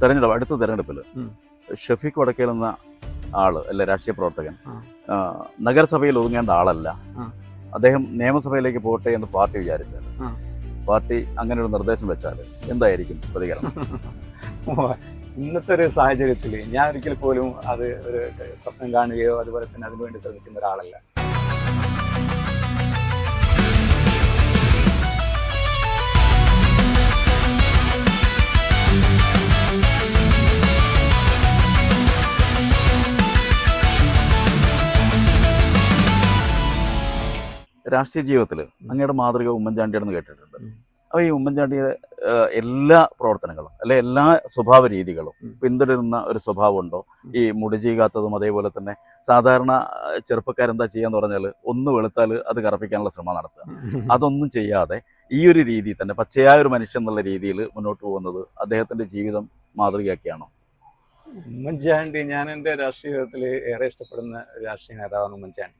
തെരഞ്ഞെടുപ്പ് അടുത്ത തെരഞ്ഞെടുപ്പിൽ. ഷഫീഖ് വടക്കേൽ എന്ന ആൾ അല്ലെ രാഷ്ട്രീയ പ്രവർത്തകൻ നഗരസഭയിൽ ഒതുങ്ങേണ്ട ആളല്ല. അദ്ദേഹം നിയമസഭയിലേക്ക് പോകട്ടെ എന്ന് പാർട്ടി വിചാരിച്ചാൽ പാർട്ടി അങ്ങനെ ഒരു നിർദ്ദേശം വെച്ചാൽ എന്തായിരിക്കും പ്രതികരണം? ഇന്നത്തെ ഒരു സാഹചര്യത്തിൽ ഞാൻ ഒരിക്കൽ പോലും അത് ഒരു സ്വപ്നം കാണുകയോ അതുപോലെ തന്നെ അതിനുവേണ്ടി ശ്രമിക്കുന്ന ഒരാളല്ല. രാഷ്ട്രീയ ജീവിതത്തിൽ അങ്ങയുടെ മാതൃക ഉമ്മൻചാണ്ടിയാണെന്ന് കേട്ടിട്ടുണ്ട്. അപ്പോൾ ഈ ഉമ്മൻചാണ്ടിയുടെ എല്ലാ പ്രവർത്തനങ്ങളും അല്ലെ എല്ലാ സ്വഭാവ രീതികളും. പിന്തുടരുന്ന ഒരു സ്വഭാവമുണ്ടോ? ഈ മുടി ചെയ്യാത്തതും അതേപോലെ തന്നെ സാധാരണ ചെറുപ്പക്കാരെന്താ ചെയ്യാന്ന് പറഞ്ഞാൽ ഒന്ന് വെളുത്താൽ അത് കറപ്പിക്കാനുള്ള ശ്രമം നടത്തുക. അതൊന്നും ചെയ്യാതെ ഈ ഒരു രീതി തന്നെ പച്ചയായ ഒരു മനുഷ്യൻ എന്നുള്ള രീതിയിൽ മുന്നോട്ട് പോകുന്നത് അദ്ദേഹത്തിന്റെ ജീവിതം മാതൃകയാക്കിയാണോ? ഉമ്മൻചാണ്ടി ഞാൻ എന്റെ ജീവിതത്തിൽ ഏറെ ഇഷ്ടപ്പെടുന്ന രാഷ്ട്രീയ നേതാവാണ് ഉമ്മൻചാണ്ടി.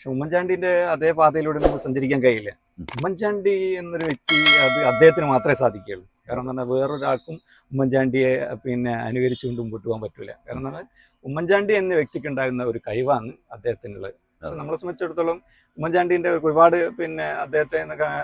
പക്ഷെ ഉമ്മൻചാണ്ടിന്റെ അതേ പാതയിലൂടെ നമുക്ക് സഞ്ചരിക്കാൻ കഴിയില്ല. ഉമ്മൻചാണ്ടി എന്നൊരു വ്യക്തി അത് അദ്ദേഹത്തിന് മാത്രമേ സാധിക്കുകയുള്ളൂ. കാരണം എന്ന് പറഞ്ഞാൽ വേറൊരാൾക്കും ഉമ്മൻചാണ്ടിയെ പിന്നെ അനുകരിച്ചുകൊണ്ട് മുമ്പോട്ട് പോകാൻ പറ്റില്ല. കാരണം എന്ന് പറഞ്ഞാൽ ഉമ്മൻചാണ്ടി എന്ന വ്യക്തിക്ക് ഉണ്ടാകുന്ന ഒരു കഴിവാണ് അദ്ദേഹത്തിനുള്ളത്. പക്ഷെ നമ്മളെ സംബന്ധിച്ചിടത്തോളം ഉമ്മൻചാണ്ടിന്റെ ഒരുപാട് പിന്നെ അദ്ദേഹത്തെ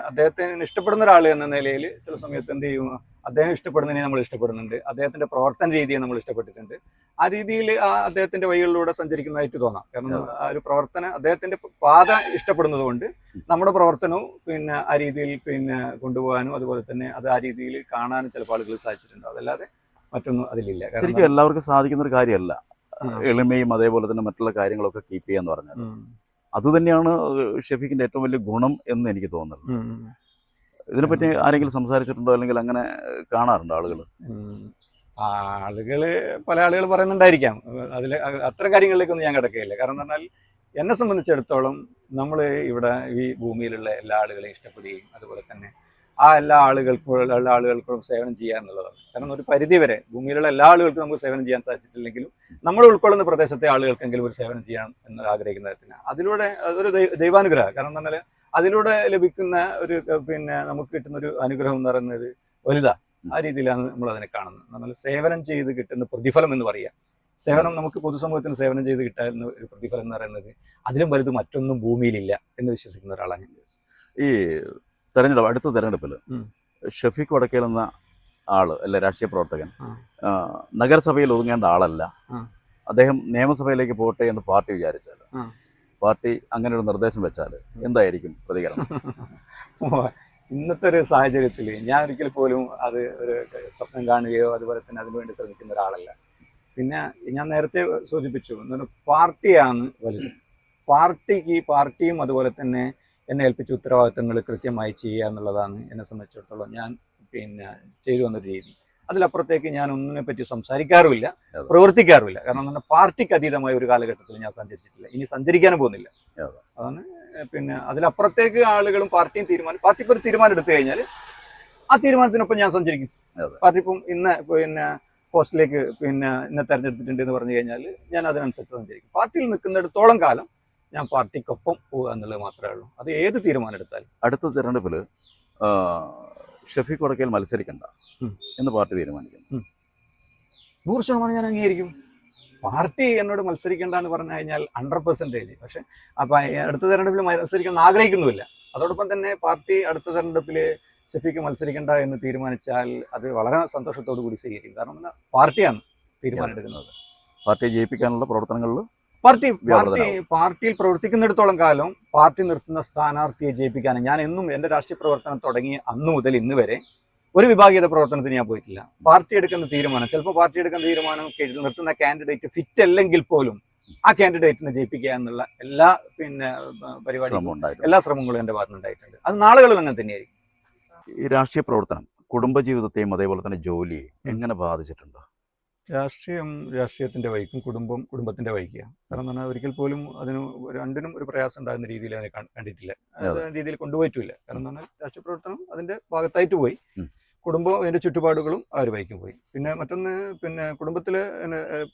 അദ്ദേഹത്തെ ഇഷ്ടപ്പെടുന്ന ഒരാൾ എന്ന നിലയിൽ ചില സമയത്ത് എന്ത് ചെയ്യും? അദ്ദേഹം ഇഷ്ടപ്പെടുന്നതിനെ നമ്മൾ ഇഷ്ടപ്പെടുന്നുണ്ട്. അദ്ദേഹത്തിന്റെ പ്രവർത്തന രീതിയെ നമ്മൾ ഇഷ്ടപ്പെട്ടിട്ടുണ്ട്. ആ രീതിയിൽ ആ അദ്ദേഹത്തിന്റെ വഴികളിലൂടെ സഞ്ചരിക്കുന്നതായിട്ട് തോന്നാം. കാരണം ആ ഒരു പ്രവർത്തന അദ്ദേഹത്തിന്റെ പാത ഇഷ്ടപ്പെടുന്നത് കൊണ്ട് നമ്മുടെ പ്രവർത്തനവും പിന്നെ ആ രീതിയിൽ പിന്നെ കൊണ്ടുപോകാനും അതുപോലെ തന്നെ അത് ആ രീതിയിൽ കാണാനും ചിലപ്പോൾ ആളുകൾ സാധിച്ചിട്ടുണ്ട്. അതല്ലാതെ മറ്റൊന്നും അതിലില്ല. ശരിക്കും എല്ലാവർക്കും സാധിക്കുന്ന ഒരു കാര്യമല്ല. എളിമയും അതേപോലെ തന്നെ മറ്റുള്ള കാര്യങ്ങളൊക്കെ കീപ്പ് ചെയ്യാന്ന് പറഞ്ഞത്. അതുതന്നെയാണ് അത് തന്നെയാണ് ഷെഫീഖിന്റെ ഏറ്റവും വലിയ ഗുണം എന്ന് എനിക്ക് തോന്നുന്നത്. ഇതിനെപ്പറ്റി ആരെങ്കിലും സംസാരിച്ചിട്ടുണ്ടോ? അല്ലെങ്കിൽ അങ്ങനെ കാണാറുണ്ടോ ആളുകൾ ആളുകൾ പല ആളുകൾ പറയുന്നുണ്ടായിരിക്കാം. അതിൽ അത്ര കാര്യങ്ങളിലേക്കൊന്നും ഞാൻ കിടക്കുകയില്ല കാരണം എന്ന് പറഞ്ഞാൽ എന്നെ സംബന്ധിച്ചിടത്തോളം നമ്മൾ ഇവിടെ ഈ ഭൂമിയിലുള്ള എല്ലാ ആളുകളെയും ഇഷ്ടപ്പെടുകയും അതുപോലെ തന്നെ ആ എല്ലാ ആളുകൾക്കും എല്ലാ ആളുകൾക്കും സേവനം ചെയ്യുക എന്നുള്ളതാണ് കാരണം ഒരു പരിധി വരെ ഭൂമിയിലുള്ള എല്ലാ ആളുകൾക്കും നമുക്ക് സേവനം ചെയ്യാൻ സാധിച്ചിട്ടില്ലെങ്കിലും നമ്മൾ ഉൾക്കൊള്ളുന്ന പ്രദേശത്തെ ആളുകൾക്കെങ്കിലും ഒരു സേവനം ചെയ്യാൻ എന്ന് ആഗ്രഹിക്കുന്ന തരത്തിന് അതിലൂടെ അതൊരു ദൈവാനുഗ്രഹം. കാരണം എന്ന് പറഞ്ഞാൽ അതിലൂടെ ലഭിക്കുന്ന ഒരു പിന്നെ നമുക്ക് കിട്ടുന്ന ഒരു അനുഗ്രഹം എന്ന് പറയുന്നത് വലുതാ. ആ രീതിയിലാണ് നമ്മൾ അതിനെ കാണുന്നത്. നമ്മൾ സേവനം ചെയ്ത് കിട്ടുന്ന പ്രതിഫലം എന്ന് പറയാം. സേവനം നമുക്ക് പൊതുസമൂഹത്തിന് സേവനം ചെയ്ത് കിട്ടാവുന്ന ഒരു പ്രതിഫലം എന്ന് പറയുന്നത് അതിലും വലുത് മറ്റൊന്നും ഭൂമിയിലില്ല എന്ന് വിശ്വസിക്കുന്ന ഒരാളാണ് ഈ തെരഞ്ഞെടുപ്പ് അടുത്ത തെരഞ്ഞെടുപ്പിൽ. ഷഫീഖ് വടക്കേൽ എന്ന ആൾ അല്ലെ രാഷ്ട്രീയ പ്രവർത്തകൻ നഗരസഭയിൽ ഒതുങ്ങേണ്ട ആളല്ല. അദ്ദേഹം നിയമസഭയിലേക്ക് പോട്ടെ എന്ന് പാർട്ടി വിചാരിച്ചാൽ. പാർട്ടി അങ്ങനെ ഒരു നിർദ്ദേശം വെച്ചാൽ എന്തായിരിക്കും പ്രതികരണം? ഇന്നത്തെ ഒരു സാഹചര്യത്തിൽ ഞാൻ ഒരിക്കൽ പോലും അത് ഒരു സ്വപ്നം കാണുകയോ അതുപോലെ തന്നെ അതിനുവേണ്ടി ശ്രമിക്കുന്ന ഒരാളല്ല. പിന്നെ ഞാൻ നേരത്തെ സൂചിപ്പിച്ചു പാർട്ടിയാണ് വലുത്. പാർട്ടിക്ക് പാർട്ടിയും അതുപോലെ തന്നെ എന്നെ ഏൽപ്പിച്ച ഉത്തരവാദിത്തങ്ങൾ കൃത്യമായി ചെയ്യുക എന്നുള്ളതാണ് എന്നെ സംബന്ധിച്ചിടത്തോളം ഞാൻ പിന്നെ ചെയ്തു വന്നൊരു രീതി. അതിലപ്പുറത്തേക്ക് ഞാൻ ഒന്നിനെ പറ്റി സംസാരിക്കാറുമില്ല പ്രവർത്തിക്കാറുമില്ല. കാരണം തന്നെ പാർട്ടിക്ക് അതീതമായ ഒരു കാലഘട്ടത്തിൽ ഞാൻ സഞ്ചരിച്ചിട്ടില്ല. ഇനി സഞ്ചരിക്കാനും പോകുന്നില്ല. അതെ. അതാണ് പിന്നെ അതിലപ്പുറത്തേക്ക് ആളുകളും പാർട്ടിയും തീരുമാനം പാർട്ടി ഇപ്പോൾ ഒരു തീരുമാനം എടുത്തു കഴിഞ്ഞാൽ ആ തീരുമാനത്തിനൊപ്പം ഞാൻ സഞ്ചരിക്കും. പാർട്ടി ഇപ്പം ഇന്ന് പിന്നെ പോസ്റ്റിലേക്ക് പിന്നെ ഇന്നെ തെരഞ്ഞെടുത്തിട്ടുണ്ട് എന്ന് പറഞ്ഞു കഴിഞ്ഞാൽ ഞാൻ അതിനനുസരിച്ച് സഞ്ചരിക്കും. പാർട്ടിയിൽ നിൽക്കുന്നിടത്തോളം കാലം ഞാൻ പാർട്ടിക്കൊപ്പം പോവുക എന്നുള്ളത് മാത്രമേ ഉള്ളൂ. അത് ഏത് തീരുമാനം എടുത്താലും. അടുത്ത തിരഞ്ഞെടുപ്പിൽ ഷഫീഖ് കൊടക്കയിൽ മത്സരിക്കണ്ട എന്ന് പാർട്ടി തീരുമാനിക്കുന്നു. നൂറ് ശതമാനം ഞാൻ അംഗീകരിക്കും. പാർട്ടി എന്നോട് മത്സരിക്കേണ്ട എന്ന് പറഞ്ഞു കഴിഞ്ഞാൽ ഹൺഡ്രഡ് പെർസെന്റേജ് പക്ഷെ അപ്പൊ അടുത്ത തെരഞ്ഞെടുപ്പിൽ മത്സരിക്കണം ആഗ്രഹിക്കുന്നുമില്ല. അതോടൊപ്പം തന്നെ പാർട്ടി അടുത്ത തെരഞ്ഞെടുപ്പിൽ ഷെഫിക്ക് മത്സരിക്കേണ്ട എന്ന് തീരുമാനിച്ചാൽ അത് വളരെ സന്തോഷത്തോടു കൂടി സ്വീകരിക്കും. കാരണം പാർട്ടിയാണ് തീരുമാനം എടുക്കുന്നത്. പാർട്ടിയെ ജയിപ്പിക്കാനുള്ള പ്രവർത്തനങ്ങളിൽ പാർട്ടി പാർട്ടി പാർട്ടിയിൽ പ്രവർത്തിക്കുന്നിടത്തോളം കാലം പാർട്ടി നിർത്തുന്ന സ്ഥാനാർത്ഥിയെ ജയിപ്പിക്കാനും ഞാൻ എന്നും എന്റെ രാഷ്ട്രീയ പ്രവർത്തനം തുടങ്ങി അന്നു മുതൽ ഇന്ന് വരെ ഒരു വിഭാഗീയത പ്രവർത്തനത്തിന് ഞാൻ പോയിട്ടില്ല. പാർട്ടി എടുക്കുന്ന തീരുമാനം ചിലപ്പോൾ പാർട്ടി എടുക്കുന്ന തീരുമാനം കീഴിൽ നിർത്തുന്ന കാൻഡിഡേറ്റ് ഫിറ്റ് അല്ലെങ്കിൽ പോലും ആ കാൻഡിഡേറ്റിനെ ജയിപ്പിക്കുക എന്നുള്ള എല്ലാ പിന്നെ പരിപാടികളും എല്ലാ ശ്രമങ്ങളും എന്റെ ഉണ്ടായിട്ടുണ്ട്. അത് നാളുകളിൽ അങ്ങനെ തന്നെയായിരിക്കും. ഈ രാഷ്ട്രീയ പ്രവർത്തനം കുടുംബജീവിതത്തെയും അതേപോലെ തന്നെ ജോലിയെ എങ്ങനെ ബാധിച്ചിട്ടുണ്ട്? രാഷ്ട്രീയം രാഷ്ട്രീയത്തിന്റെ വഴിക്കും കുടുംബം കുടുംബത്തിന്റെ വഴിക്കുകയാണ് കാരണം എന്ന് പറഞ്ഞാൽ ഒരിക്കൽ പോലും അതിന് രണ്ടിനും ഒരു പ്രയാസം ഉണ്ടാകുന്ന രീതിയിൽ അതിനെ കണ്ടിട്ടില്ല. രീതിയിൽ കൊണ്ടുപോയിട്ടില്ല. കാരണം എന്ന് പറഞ്ഞാൽ രാഷ്ട്രീയ പ്രവർത്തനം അതിന്റെ ഭാഗത്തായിട്ട് പോയി. കുടുംബവും അതിന്റെ ചുറ്റുപാടുകളും അവർ ഒരു പോയി. പിന്നെ മറ്റൊന്ന് പിന്നെ കുടുംബത്തിലെ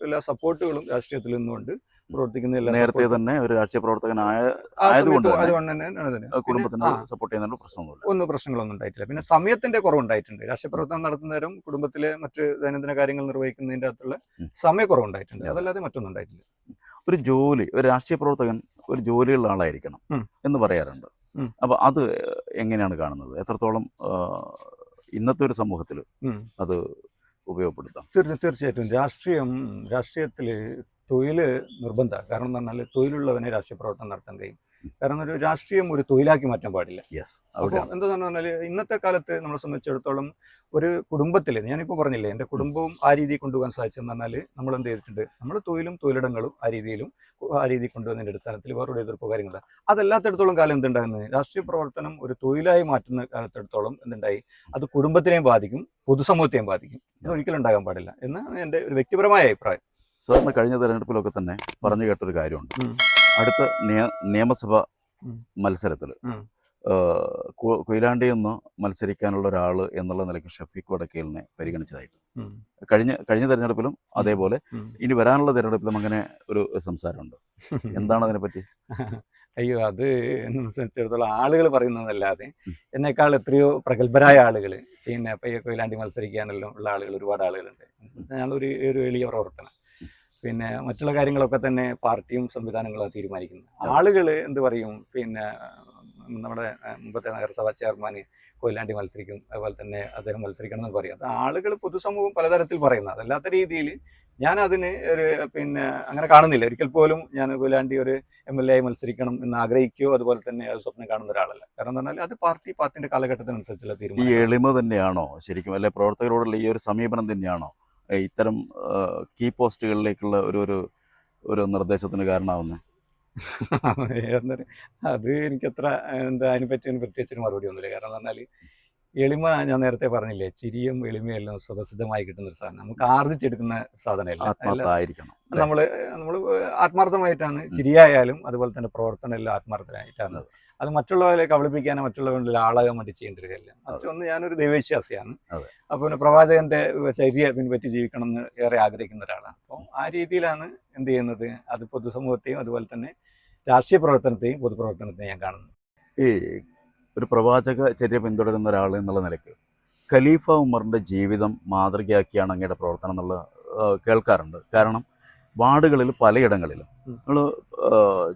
എല്ലാ സപ്പോർട്ടുകളും രാഷ്ട്രീയത്തിൽ നിന്നുകൊണ്ട് പ്രവർത്തിക്കുന്ന എല്ലാ നേരത്തെ തന്നെ ഒരു രാഷ്ട്രീയ പ്രവർത്തകനായ ആയതുകൊണ്ട് അതുകൊണ്ട് തന്നെ കുടുംബത്തിന് സപ്പോർട്ട് ചെയ്യുന്നതിന് പ്രശ്നമൊന്നുമില്ല. ഒന്നും പ്രശ്നങ്ങളൊന്നും ഉണ്ടായിട്ടില്ല. പിന്നെ സമയത്തിന്റെ കുറവുണ്ടായിട്ടുണ്ട്. രാഷ്ട്രീയ പ്രവർത്തനം നടത്തുന്നവരും കുടുംബത്തിലെ മറ്റ് ദൈനംദിന കാര്യങ്ങൾ നിർവഹിക്കുന്നതിന്റെ അകത്തുള്ള. സമയക്കുറവുണ്ടായിട്ടുണ്ട് അതെ. അതല്ലാതെ മറ്റൊന്നും ഉണ്ടായിട്ടില്ല. ഒരു ജോലി ഒരു രാഷ്ട്രീയ പ്രവർത്തകൻ ഒരു ജോലിയുള്ള ആളായിരിക്കണം എന്ന് പറയാറുണ്ട്. അപ്പൊ അത് എങ്ങനെയാണ് കാണുന്നത്? എത്രത്തോളം ഇന്നത്തെ ഒരു സമൂഹത്തിൽ അത് ഉപയോഗപ്പെടുത്താം. തീർച്ച തീർച്ചയായിട്ടും. രാഷ്ട്രീയം രാഷ്ട്രീയത്തിൽ തൊഴിൽ നിർബന്ധമാണ് കാരണം എന്ന് പറഞ്ഞാൽ തൊഴിലുള്ളവനെ രാഷ്ട്രീയ പ്രവർത്തനം നടത്താൻ കഴിയും. കാരണം ഒരു രാഷ്ട്രീയം ഒരു തൊഴിലാക്കി മാറ്റാൻ പാടില്ല. അപ്പോൾ എന്താണെന്ന് പറഞ്ഞാൽ ഇന്നത്തെ കാലത്ത് നമ്മളെ സംബന്ധിച്ചിടത്തോളം ഒരു കുടുംബത്തിൽ ഞാനിപ്പോൾ പറഞ്ഞില്ലേ എന്റെ കുടുംബവും ആ രീതിയിൽ കൊണ്ടുപോകാൻ സാധിച്ചെന്ന് പറഞ്ഞാൽ നമ്മൾ എന്ത് ചെയ്തിട്ടുണ്ട്? നമ്മൾ തൊഴിലും തൊഴിലിടങ്ങളും ആ രീതിയിലും ആ രീതിയിൽ കൊണ്ടുവന്നതിന്റെ അടിസ്ഥാനത്തിൽ വേറൊരു എതിർപ്പോ കാര്യങ്ങളില്ല അതല്ലാത്തടത്തോളം കാലം എന്തുണ്ടാകുന്നത് രാഷ്ട്രീയ പ്രവർത്തനം ഒരു തൊഴിലായി മാറ്റുന്ന കാലത്തിടത്തോളം എന്തുണ്ടായി? അത് കുടുംബത്തിനെയും ബാധിക്കും പൊതുസമൂഹത്തെയും ബാധിക്കും. ഇത് ഒരിക്കലും ഉണ്ടാകാൻ പാടില്ല എന്നാണ് എന്റെ ഒരു വ്യക്തിപരമായ അഭിപ്രായം. സാറിന് കഴിഞ്ഞ തെരഞ്ഞെടുപ്പിലൊക്കെ തന്നെ പറഞ്ഞു കേട്ടൊരു കാര്യമുണ്ട്. അടുത്ത നിയ- നിയമസഭ മത്സരത്തിൽ കൊയിലാണ്ടി ഒന്ന് മത്സരിക്കാനുള്ള ഒരാൾ എന്നുള്ള നിലയ്ക്ക് ഷഫീഖ് വടക്കേലിനെ പരിഗണിച്ചതായിട്ട്. കഴിഞ്ഞ കഴിഞ്ഞ തെരഞ്ഞെടുപ്പിലും അതേപോലെ ഇനി വരാനുള്ള തെരഞ്ഞെടുപ്പിലും അങ്ങനെ ഒരു സംസാരമുണ്ട്. എന്താണ് അതിനെപ്പറ്റി അയ്യോ അത് എന്നെ സംബന്ധിച്ചിടത്തോളം ആളുകൾ പറയുന്നതല്ലാതെ. എന്നേക്കാൾ എത്രയോ പ്രഗത്ഭരായ ആളുകൾ പിന്നെ പയ്യ കൊയിലാണ്ടി മത്സരിക്കാനെല്ലാം ഉള്ള ആളുകൾ ഒരുപാട് ആളുകളുണ്ട്. ഞാനൊരു ഒരു എളിയ പ്രവർത്തനം. പിന്നെ മറ്റുള്ള കാര്യങ്ങളൊക്കെ തന്നെ പാർട്ടിയും സംവിധാനങ്ങളും തീരുമാനിക്കുന്നത് ആളുകൾ എന്ത് പറയും? പിന്നെ നമ്മുടെ മുമ്പത്തെ നഗരസഭാ ചെയർമാൻ കൊയിലാണ്ടി മത്സരിക്കും അതുപോലെ തന്നെ അദ്ദേഹം മത്സരിക്കണം എന്ന് പറയും. അത് ആളുകൾ പൊതുസമൂഹം പലതരത്തിൽ പറയുന്നത് അതല്ലാത്ത രീതിയിൽ ഞാൻ അതിന് ഒരു പിന്നെ അങ്ങനെ കാണുന്നില്ല. ഒരിക്കൽ പോലും ഞാൻ കൊയിലാണ്ടി ഒരു എം എൽ എ ആയി മത്സരിക്കണം എന്ന് ആഗ്രഹിക്കുകയോ അതുപോലെ തന്നെ അത് സ്വപ്നം കാണുന്ന ഒരാളല്ല. കാരണം എന്ന് പറഞ്ഞാൽ അത് പാർട്ടി പാർട്ടിന്റെ കാലഘട്ടത്തിനനുസരിച്ചുള്ള തീരുമാനം ഈ എളിമ തന്നെയാണോ ശരിക്കും? അല്ലെ പ്രവർത്തകരോടുള്ള ഈ ഒരു സമീപനം തന്നെയാണോ? ഇത്തരം കീ പോസ്റ്റുകളിലേക്കുള്ള ഒരു ഒരു ഒരു നിർദ്ദേശത്തിന് കാരണമാവുന്നത് അത് എനിക്കത്ര എന്താ അതിനെപ്പറ്റി പ്രത്യേകിച്ച് മറുപടി ഒന്നുമില്ല. കാരണം എന്ന് പറഞ്ഞാൽ എളിമ ഞാൻ നേരത്തെ പറഞ്ഞില്ലേ ചിരിയും എളിമയെല്ലാം സ്വതസിദ്ധമായി കിട്ടുന്ന ഒരു സാധനം. നമുക്ക് ആർജിച്ചെടുക്കുന്ന സാധനമല്ല? നമ്മൾ നമ്മൾ ആത്മാർത്ഥമായിട്ടാണ്. ചിരിയായാലും അതുപോലെ തന്നെ പ്രവർത്തനം എല്ലാം ആത്മാർത്ഥമായിട്ടാണ്. അത് മറ്റുള്ളവരെ കബളിപ്പിക്കാനോ മറ്റുള്ളവരിൽ ആളാകാൻ വേണ്ടി ചെയ്യേണ്ട ഒരു കാര്യമില്ല മറ്റൊന്ന് ഞാനൊരു ദൈവവിശ്വാസിയാണ്. അപ്പൊ അപ്പോൾ പിന്നെ പ്രവാചകന്റെ ചര്യ പിൻപറ്റി ജീവിക്കണം എന്ന് ഏറെ ആഗ്രഹിക്കുന്ന ഒരാളാണ്. അപ്പോൾ ആ രീതിയിലാണ് എന്ത് ചെയ്യുന്നത്? അത് പൊതുസമൂഹത്തെയും അതുപോലെ തന്നെ രാഷ്ട്രീയ പ്രവർത്തനത്തെയും പൊതുപ്രവർത്തനത്തെയും ഞാൻ കാണുന്നു ഈ ഒരു പ്രവാചക ചര്യ പിന്തുടരുന്ന ഒരാൾ എന്നുള്ള നിലയ്ക്ക് ഖലീഫ ഉമറിന്റെ ജീവിതം മാതൃകയാക്കിയാണ് അങ്ങയുടെ പ്രവർത്തനം എന്നുള്ള കേൾക്കാറുണ്ട്. കാരണം വാർഡുകളിൽ പലയിടങ്ങളിലും. നമ്മൾ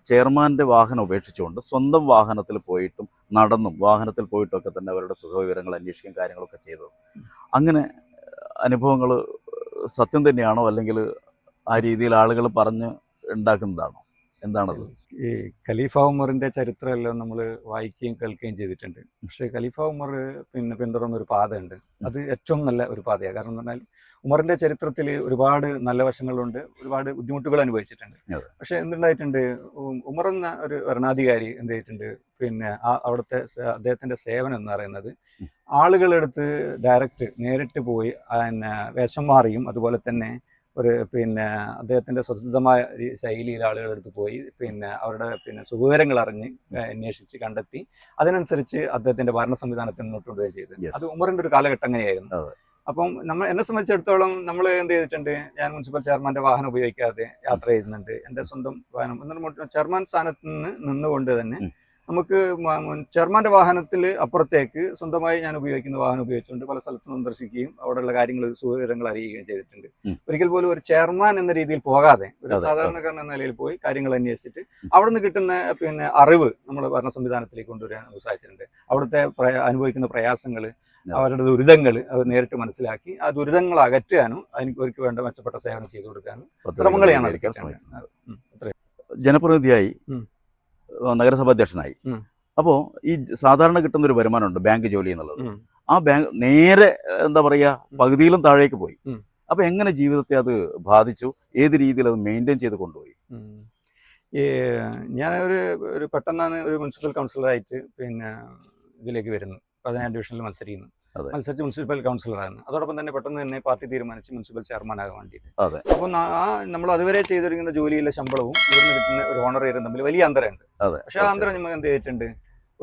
ചെയർമാന്റെ വാഹനം ഉപേക്ഷിച്ചുകൊണ്ട് സ്വന്തം വാഹനത്തിൽ പോയിട്ടും നടന്നും വാഹനത്തിൽ പോയിട്ടൊക്കെ തന്നെ അവരുടെ സുഖവിവരങ്ങൾ അന്വേഷിക്കും കാര്യങ്ങളൊക്കെ ചെയ്തത്. അങ്ങനെ അനുഭവങ്ങൾ സത്യം തന്നെയാണോ അല്ലെങ്കിൽ ആ രീതിയിൽ ആളുകൾ പറഞ്ഞ് ഉണ്ടാക്കുന്നതാണോ? എന്താണത്? ഈ ഖലീഫ ഉമറിന്റെ ചരിത്രമെല്ലാം നമ്മൾ വായിക്കുകയും കേൾക്കുകയും ചെയ്തിട്ടുണ്ട്. പക്ഷേ ഖലീഫ ഉമർ പിന്നെ പിന്തുടർന്ന ഒരു പാതയുണ്ട്. അത് ഏറ്റവും നല്ല ഒരു പാതയാണ്. കാരണം എന്ന് പറഞ്ഞാൽ ഉമറിന്റെ ചരിത്രത്തിൽ ഒരുപാട് നല്ല വശങ്ങളുണ്ട് ഒരുപാട് ബുദ്ധിമുട്ടുകൾ അനുഭവിച്ചിട്ടുണ്ട്. പക്ഷെ എന്തുണ്ടായിട്ടുണ്ട്? ഉമർ എന്ന ഒരു ഭരണാധികാരി എന്ത് ചെയ്തിട്ടുണ്ട്? പിന്നെ ആ അവിടുത്തെ അദ്ദേഹത്തിന്റെ സേവനം എന്ന് പറയുന്നത്. ആളുകളെടുത്ത് ഡയറക്റ്റ് നേരിട്ട് പോയി പിന്നെ വേഷം മാറിയും അതുപോലെ തന്നെ ഒരു പിന്നെ അദ്ദേഹത്തിന്റെ സ്വതന്ത്രമായ ശൈലിയിൽ ആളുകളെടുത്ത് പോയി പിന്നെ അവരുടെ പിന്നെ സുഖകരങ്ങൾ അറിഞ്ഞ് അന്വേഷിച്ച് കണ്ടെത്തി അതിനനുസരിച്ച് അദ്ദേഹത്തിന്റെ ഭരണ സംവിധാനത്തെ മുന്നോട്ട് കൊണ്ടുപോയി ചെയ്തത് അത് ഉമറിന്റെ ഒരു കാലഘട്ടം അങ്ങനെയായിരുന്നു. അപ്പം നമ്മൾ എന്നെ സംബന്ധിച്ചിടത്തോളം നമ്മൾ എന്ത് ചെയ്തിട്ടുണ്ട്? ഞാൻ മുനിസിപ്പൽ ചെയർമാന്റെ വാഹനം ഉപയോഗിക്കാതെ യാത്ര ചെയ്യുന്നുണ്ട് എന്റെ സ്വന്തം വാഹനം. എന്നിട്ട് ചെയർമാൻ സ്ഥാനത്ത് നിന്ന് നിന്നുകൊണ്ട് തന്നെ നമുക്ക് ചെയർമാന്റെ വാഹനത്തിൽ അപ്പുറത്തേക്ക് സ്വന്തമായി ഞാൻ ഉപയോഗിക്കുന്ന വാഹനം ഉപയോഗിച്ചുകൊണ്ട് പല സ്ഥലത്തും സന്ദർശിക്കുകയും അവിടെയുള്ള കാര്യങ്ങൾ സുവിവരങ്ങൾ അറിയുകയും ചെയ്തിട്ടുണ്ട്. ഒരിക്കൽ പോലും ഒരു ചെയർമാൻ എന്ന രീതിയിൽ പോകാതെ ഒരു സാധാരണക്കാരൻ എന്ന നിലയിൽ പോയി കാര്യങ്ങൾ അന്വേഷിച്ചിട്ട് അവിടെ നിന്ന് കിട്ടുന്ന പിന്നെ അറിവ് നമ്മൾ ഭരണ സംവിധാനത്തിലേക്ക് കൊണ്ടുവരാൻ നമുക്ക് സാധിച്ചിട്ടുണ്ട്. അവിടുത്തെ അനുഭവിക്കുന്ന പ്രയാസങ്ങൾ അവരുടെ ദുരിതങ്ങൾ അത് നേരിട്ട് മനസ്സിലാക്കി ആ ദുരിതങ്ങൾ അകറ്റാനും അതിന് അവർക്ക് വേണ്ട മെച്ചപ്പെട്ട സേവനം ചെയ്തു കൊടുക്കാനും ശ്രമങ്ങളെയാണ് ഞാൻ. ജനപ്രതിനിധിയായി. നഗരസഭാ അധ്യക്ഷനായി അപ്പോ അപ്പോൾ ഈ സാധാരണ കിട്ടുന്ന ഒരു വരുമാനമുണ്ട് ബാങ്ക് ജോലി എന്നുള്ളത്. ആ ബാങ്ക് നേരെ എന്താ പറയുക പകുതിയിലും താഴേക്ക് പോയി. അപ്പൊ എങ്ങനെ ജീവിതത്തെ അത് ബാധിച്ചു? ഏത് രീതിയിൽ അത് മെയിന്റെയിൻ ചെയ്ത് കൊണ്ടുപോയി? ഈ ഞാൻ ഒരു ഒരു പെട്ടെന്നാണ് ഒരു മുനിസിപ്പൽ കൗൺസിലറായിട്ട് പിന്നെ ഇതിലേക്ക് വരുന്നു. പതിനാറ് ഡിവിഷനിൽ മത്സരിക്കുന്നു. മത്സരിച്ച് മുനിസിപ്പൽ കൗൺസിലറാണ് അതോടൊപ്പം തന്നെ പെട്ടെന്ന് തന്നെ പാർട്ടി തീരുമാനിച്ച് മുനിസിപ്പൽ ചെയർമാനാകാൻ വേണ്ടിയിട്ട്. അതെ. അപ്പോൾ ആ നമ്മൾ അതുവരെ ചെയ്തിരിക്കുന്ന ജോലിയിലെ ശമ്പളവും ഇവിടുന്ന് കിട്ടുന്ന ഒരു ഓണറേറിയും തമ്മിൽ വലിയ അന്തരമുണ്ട്. അതെ പക്ഷെ ആ അന്തരം നമുക്ക് എന്ത് ചെയ്തിട്ടുണ്ട്?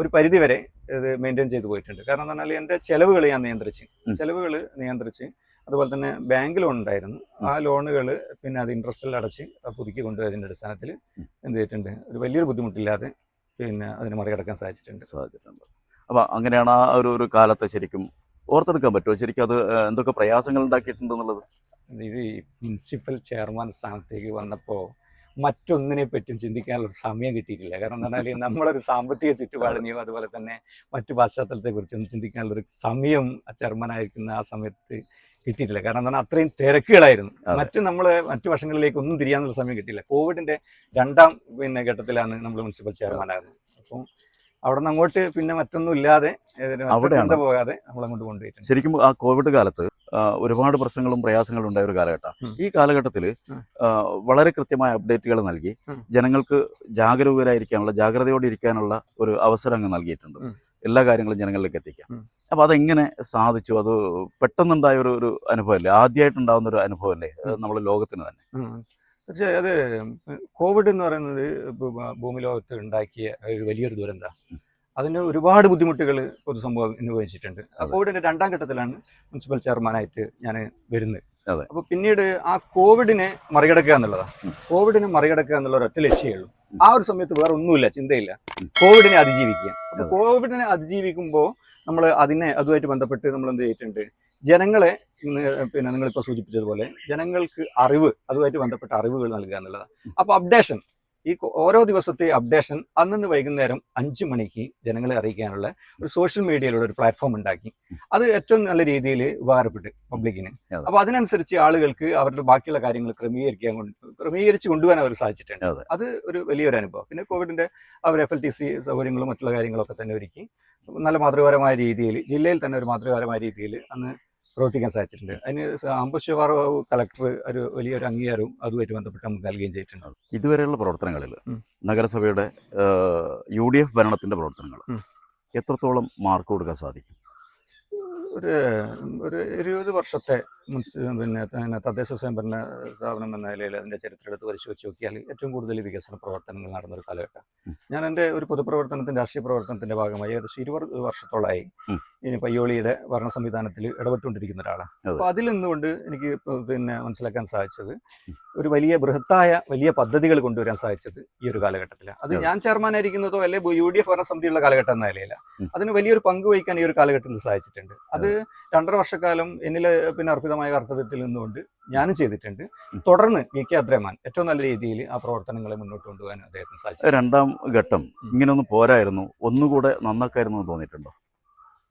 ഒരു പരിധി വരെ ഇത് മെയിന്റെയിൻ ചെയ്തു പോയിട്ടുണ്ട്. കാരണം എന്ന് പറഞ്ഞാൽ എന്റെ ചെലവുകൾ ഞാൻ നിയന്ത്രിച്ച്. ചെലവുകൾ നിയന്ത്രിച്ച് അതുപോലെ തന്നെ ബാങ്ക് ലോൺ ഉണ്ടായിരുന്നു. ആ ലോണുകൾ പിന്നെ അത് ഇൻട്രസ്റ്റിൽ അടച്ച് പുതുക്കി കൊണ്ടുപോയതിന്റെ അടിസ്ഥാനത്തിൽ. എന്ത് ചെയ്തിട്ടുണ്ട്? ഒരു വലിയൊരു ബുദ്ധിമുട്ടില്ലാതെ പിന്നെ അതിന് മറികടക്കാൻ സാധിച്ചിട്ടുണ്ട്. സാധിച്ചിട്ടുണ്ട്. അപ്പൊ അങ്ങനെയാണ് ആ ഒരു ഒരു കാലത്തെ ശരിക്കും ഓർത്തെടുക്കാൻ പറ്റുമോ? ശരിക്കും അത് എന്തൊക്കെ പ്രയാസങ്ങൾ ഉണ്ടാക്കിയിട്ടുണ്ടെന്നുള്ളത്? ഇത് ഈ മുനിസിപ്പൽ ചെയർമാൻ സ്ഥാനത്തേക്ക് വന്നപ്പോൾ മറ്റൊന്നിനെ പറ്റും ചിന്തിക്കാനുള്ള സമയം കിട്ടിയിട്ടില്ല. കാരണം എന്താ പറഞ്ഞാൽ നമ്മളൊരു സാമ്പത്തിക ചുറ്റുപാടിനെയും അതുപോലെ തന്നെ മറ്റു പശ്ചാത്തലത്തെ കുറിച്ചൊന്നും ചിന്തിക്കാനുള്ള ഒരു സമയം ചെയർമാനായിരിക്കുന്ന ആ സമയത്ത് കിട്ടിയിട്ടില്ല. കാരണം എന്താണ് അത്രയും തിരക്കുകളായിരുന്നു. മറ്റ് നമ്മൾ മറ്റു വർഷങ്ങളിലേക്ക് ഒന്നും തിരിയാനുള്ള സമയം കിട്ടിയില്ല. കോവിഡിന്റെ രണ്ടാം പിന്നെ ഘട്ടത്തിലാണ് നമ്മൾ മുനിസിപ്പൽ ചെയർമാനായിരുന്നത്. അപ്പം അവിടെ നിന്ന് അങ്ങോട്ട് പിന്നെ മറ്റൊന്നും ഇല്ലാതെ അവിടെയാണ്. അങ്ങോട്ട് പോകാതെ നമ്മളങ്ങോട്ട് കൊണ്ടുപോയിട്ടുണ്ട്. ശരിക്കും ആ കോവിഡ് കാലത്ത് ഒരുപാട് പ്രശ്നങ്ങളും പ്രയാസങ്ങളും ഉണ്ടായ ഒരു കാലഘട്ടം. ഈ കാലഘട്ടത്തിൽ വളരെ കൃത്യമായ അപ്ഡേറ്റുകൾ നൽകി ജനങ്ങൾക്ക് ജാഗരൂകരായിരിക്കാനുള്ള ജാഗ്രതയോടെ ഇരിക്കാനുള്ള ഒരു അവസരം അങ്ങ് നൽകിയിട്ടുണ്ട്. എല്ലാ കാര്യങ്ങളും ജനങ്ങളിലേക്ക് എത്തിക്കാം. അപ്പൊ അതെങ്ങനെ സാധിച്ചു? അത് പെട്ടെന്നുണ്ടായ ഒരു ഒരു അനുഭവമല്ലേ? ആദ്യമായിട്ടുണ്ടാവുന്ന ഒരു അനുഭവമല്ലേ? നമ്മുടെ ലോകത്തിന് തന്നെ. തീർച്ചയായും അത് കോവിഡ് എന്ന് പറയുന്നത് ഭൂമി ലോകത്ത് ഉണ്ടാക്കിയ ഒരു വലിയൊരു ദുരന്തമാണ് അതിന് ഒരുപാട് ബുദ്ധിമുട്ടുകൾ പൊതുസമൂഹം അനുഭവിച്ചിട്ടുണ്ട്. ആ കോവിഡിന്റെ രണ്ടാം ഘട്ടത്തിലാണ് മുനിസിപ്പൽ ചെയർമാനായിട്ട് ഞാൻ വരുന്നത്. അപ്പൊ പിന്നീട് ആ കോവിഡിനെ മറികടക്കുക എന്നുള്ളതാണ് കോവിഡിനെ മറികടക്കുക എന്നുള്ള ഒരൊറ്റ ലക്ഷ്യമേ ഉള്ളൂ. ആ ഒരു സമയത്ത് വേറെ ഒന്നുമില്ല ചിന്തയില്ല. കോവിഡിനെ അതിജീവിക്കുക. അപ്പൊ കോവിഡിനെ അതിജീവിക്കുമ്പോൾ നമ്മൾ അതിനെ അതുമായിട്ട് ബന്ധപ്പെട്ട് നമ്മൾ എന്ത് ചെയ്തിട്ടുണ്ട്? ജനങ്ങളെ പിന്നെ നിങ്ങളിപ്പോൾ സൂചിപ്പിച്ചതുപോലെ ജനങ്ങൾക്ക് അറിവ് അതുമായിട്ട് ബന്ധപ്പെട്ട അറിവുകൾ നൽകുക എന്നുള്ളതാണ്. അപ്പോൾ അപ്ഡേഷൻ ഈ ഓരോ ദിവസത്തെ അപ്ഡേഷൻ അന്നു വൈകുന്നേരം അഞ്ചു മണിക്ക് ജനങ്ങളെ അറിയിക്കാനുള്ള ഒരു സോഷ്യൽ മീഡിയയിലുള്ള ഒരു പ്ലാറ്റ്ഫോം ഉണ്ടാക്കി. അത് ഏറ്റവും നല്ല രീതിയിൽ ഉപകാരപ്പെട്ട് പബ്ലിക്കിന് അപ്പോൾ അപ്പൊ അതിനനുസരിച്ച് ആളുകൾക്ക് അവരുടെ ബാക്കിയുള്ള കാര്യങ്ങൾ ക്രമീകരിക്കാൻ ക്രമീകരിച്ച് കൊണ്ടുപോകാൻ അവർ സാധിച്ചിട്ടുണ്ട്. അത്. ഒരു വലിയൊരു അനുഭവം. പിന്നെ കോവിഡിന്റെ അവർ എഫ് എൽ ടി സി സൗകര്യങ്ങളും മറ്റുള്ള കാര്യങ്ങളൊക്കെ തന്നെ ഒരുക്കി നല്ല മാതൃകാപരമായ രീതിയിൽ ജില്ലയിൽ തന്നെ ഒരു മാതൃകാപരമായ രീതിയിൽ അന്ന് പ്രവർത്തിക്കാൻ സാധിച്ചിട്ടുണ്ട്. അതിന് അമ്പശ്വർ കളക്ടർ ഒരു വലിയൊരു അംഗീകാരവും അതുമായിട്ട് ബന്ധപ്പെട്ട് നമുക്ക് നൽകുകയും ചെയ്തിട്ടുണ്ട്. ഇതുവരെയുള്ള പ്രവർത്തനങ്ങളിൽ നഗരസഭയുടെ യു ഡി എഫ് ഭരണത്തിന്റെ പ്രവർത്തനങ്ങൾ എത്രത്തോളം മാർക്ക് കൊടുക്കാൻ സാധിക്കും? ഒരു ഒരു ഇരുപത് വർഷത്തെ പിന്നെ തദ്ദേശ സ്വയംഭരണ സ്ഥാപനം എന്ന നിലയിൽ അതിന്റെ ചരിത്രം എടുത്ത് പരിശോധിച്ച് നോക്കിയാൽ ഏറ്റവും കൂടുതൽ വികസന പ്രവർത്തനങ്ങൾ നടന്ന ഒരു കാലഘട്ടം ഞാൻ എന്റെ ഒരു പൊതുപ്രവർത്തനത്തിന്റെ രാഷ്ട്രീയ പ്രവർത്തനത്തിന്റെ ഭാഗമായി ഏകദേശം ഇരുപത് വർഷത്തോളമായി ഇനി പയ്യോളിയുടെ ഭരണ സംവിധാനത്തിൽ ഇടപെട്ടുകൊണ്ടിരിക്കുന്ന ഒരാളാണ്. അപ്പോൾ അതിൽ നിന്നുകൊണ്ട് എനിക്ക് പിന്നെ മനസ്സിലാക്കാൻ സാധിച്ചത് ഒരു വലിയ ബൃഹത്തായ വലിയ പദ്ധതികൾ കൊണ്ടുവരാൻ സാധിച്ചത് ഈ ഒരു കാലഘട്ടത്തിലാണ്. അത് ഞാൻ ചെയർമാനായിരിക്കുന്നതോ അല്ലെങ്കിൽ യു ഡി എഫ് ഭരണസമിതിയുള്ള കാലഘട്ടം എന്ന നിലയില്ല അതിന് വലിയൊരു പങ്ക് വഹിക്കാൻ ഈ ഒരു കാലഘട്ടത്തിൽ സാധിച്ചിട്ടുണ്ട്. അത് രണ്ടര വർഷക്കാലം എന്നിലെ പിന്നെ അർപ്പിതമായ കർത്തവ്യത്തിൽ നിന്നുകൊണ്ട് ഞാനും ചെയ്തിട്ടുണ്ട്. തുടർന്ന് വി കെ അബ്രഹ്മാൻ ഏറ്റവും നല്ല രീതിയിൽ ആ പ്രവർത്തനങ്ങളെ മുന്നോട്ട് കൊണ്ടുപോകാൻ അദ്ദേഹത്തിന് സാധിച്ചു. രണ്ടാം ഘട്ടം. ഇങ്ങനെയൊന്നും പോരായിരുന്നു. ഒന്നുകൂടെ നന്നാക്കായിരുന്നു എന്ന് തോന്നിയിട്ടുണ്ടോ?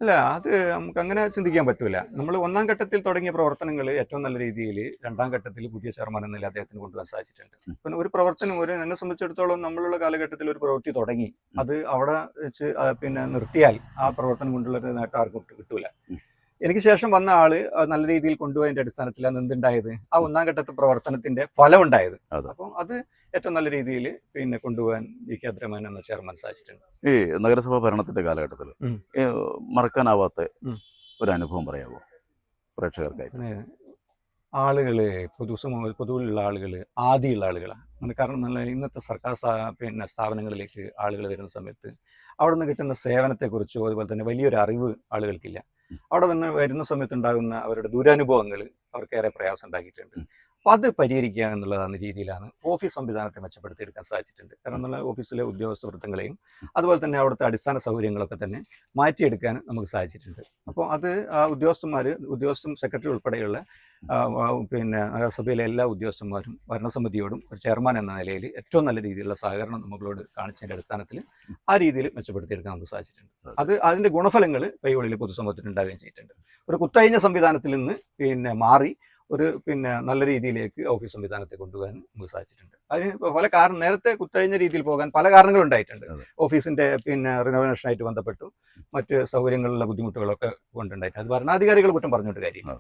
അല്ല അത് നമുക്ക് അങ്ങനെ ചിന്തിക്കാൻ പറ്റൂല. നമ്മൾ ഒന്നാം ഘട്ടത്തിൽ തുടങ്ങിയ പ്രവർത്തനങ്ങൾ ഏറ്റവും നല്ല രീതിയിൽ രണ്ടാം ഘട്ടത്തിൽ പുതിയ ചെയർമാൻ എന്ന നിലയിൽ അദ്ദേഹത്തിന് കൊണ്ടുവരാൻ സാധിച്ചിട്ടുണ്ട്. പിന്നെ ഒരു പ്രവർത്തനം ഒരു എന്നെ സംബന്ധിച്ചിടത്തോളം നമ്മളുള്ള കാലഘട്ടത്തിൽ ഒരു പ്രവൃത്തി തുടങ്ങി. അത് അവിടെ വെച്ച് പിന്നെ നിർത്തിയാൽ ആ പ്രവർത്തനം കൊണ്ടുള്ള നേട്ടം ആർക്കും കിട്ടൂല. എനിക്ക് ശേഷം വന്ന ആൾ നല്ല രീതിയിൽ കൊണ്ടുപോയതിന്റെ അടിസ്ഥാനത്തിലാണ് എന്തുണ്ടായത്? ആ ഒന്നാം ഘട്ടത്തെ പ്രവർത്തനത്തിന്റെ ഫലം ഉണ്ടായത്. അപ്പം അത് ഏറ്റവും നല്ല രീതിയിൽ പിന്നെ കൊണ്ടുപോകാൻ വി കെ അബ്രഹ്മാൻ എന്ന ചെയർമാൻ സാധിച്ചിട്ടുണ്ട്. ഈ നഗരസഭാ ഭരണത്തിന്റെ കാലഘട്ടത്തിൽ മറക്കാനാവാത്ത ഒരു അനുഭവം പറയാമോ പ്രേക്ഷകർക്കായി ആളുകൾ പൊതുസമൂഹ പൊതുവിലുള്ള ആളുകൾ ആദിയുള്ള ആളുകളാണ് കാരണം നല്ല ഇന്നത്തെ സർക്കാർ പിന്നെ സ്ഥാപനങ്ങളിലേക്ക് ആളുകൾ വരുന്ന സമയത്ത് അവിടെ നിന്ന് കിട്ടുന്ന സേവനത്തെക്കുറിച്ചോ അതുപോലെ തന്നെ വലിയൊരു അറിവ് ആളുകൾക്കില്ല. അവിടെ വന്ന് വരുന്ന സമയത്ത് ഉണ്ടാകുന്ന അവരുടെ ദുരനുഭവങ്ങൾ അവർക്കേറെ പ്രയാസം ഉണ്ടാക്കിയിട്ടുണ്ട്. ഉം. അപ്പൊ അത് പരിഹരിക്കുക എന്നുള്ളതാണ് രീതിയിലാണ് ഓഫീസ് സംവിധാനത്തെ മെച്ചപ്പെടുത്തിയെടുക്കാൻ സാധിച്ചിട്ടുണ്ട്. കാരണം എന്നുള്ള ഓഫീസിലെ ഉദ്യോഗസ്ഥ വൃത്തങ്ങളെയും അതുപോലെ തന്നെ അവിടുത്തെ അടിസ്ഥാന സൗകര്യങ്ങളൊക്കെ തന്നെ മാറ്റിയെടുക്കാൻ നമുക്ക് സാധിച്ചിട്ടുണ്ട്. അപ്പോൾ അത് ആ ഉദ്യോഗസ്ഥന്മാർ ഉദ്യോഗസ്ഥൻ സെക്രട്ടറി ഉൾപ്പെടെയുള്ള പിന്നെ നഗരസഭയിലെ എല്ലാ ഉദ്യോഗസ്ഥന്മാരും ഭരണസമിതിയോടും ഒരു ചെയർമാൻ എന്ന നിലയിൽ ഏറ്റവും നല്ല രീതിയിലുള്ള സഹകരണം നമ്മളോട് കാണിച്ചതിന്റെ അടിസ്ഥാനത്തിൽ ആ രീതിയിൽ മെച്ചപ്പെടുത്തിയെടുക്കാൻ നമുക്ക് സാധിച്ചിട്ടുണ്ട്. അത് അതിന്റെ ഗുണഫലങ്ങൾ കൈകളിൽ പൊതുസമൂഹത്തിന് ഉണ്ടാവുകയും ചെയ്തിട്ടുണ്ട്. ഒരു കുത്തഴിഞ്ഞ സംവിധാനത്തിൽ നിന്ന് പിന്നെ മാറി ഒരു പിന്നെ നല്ല രീതിയിലേക്ക് ഓഫീസ് സംവിധാനത്തെ കൊണ്ടുപോകാൻ നമുക്ക് സാധിച്ചിട്ടുണ്ട്. അതിന് പല കാരണം നേരത്തെ കുത്തഴിഞ്ഞ രീതിയിൽ പോകാൻ പല കാരണങ്ങളും ഉണ്ടായിട്ടുണ്ട്. ഓഫീസിന്റെ പിന്നെ റിനോവേഷനായിട്ട് ബന്ധപ്പെട്ടു മറ്റ് സൗകര്യങ്ങളിലുള്ള ബുദ്ധിമുട്ടുകളൊക്കെ കൊണ്ടുണ്ടായിട്ട് അത് ഭരണാധികാരികൾ കുറ്റം പറഞ്ഞിട്ട് കാര്യമില്ല.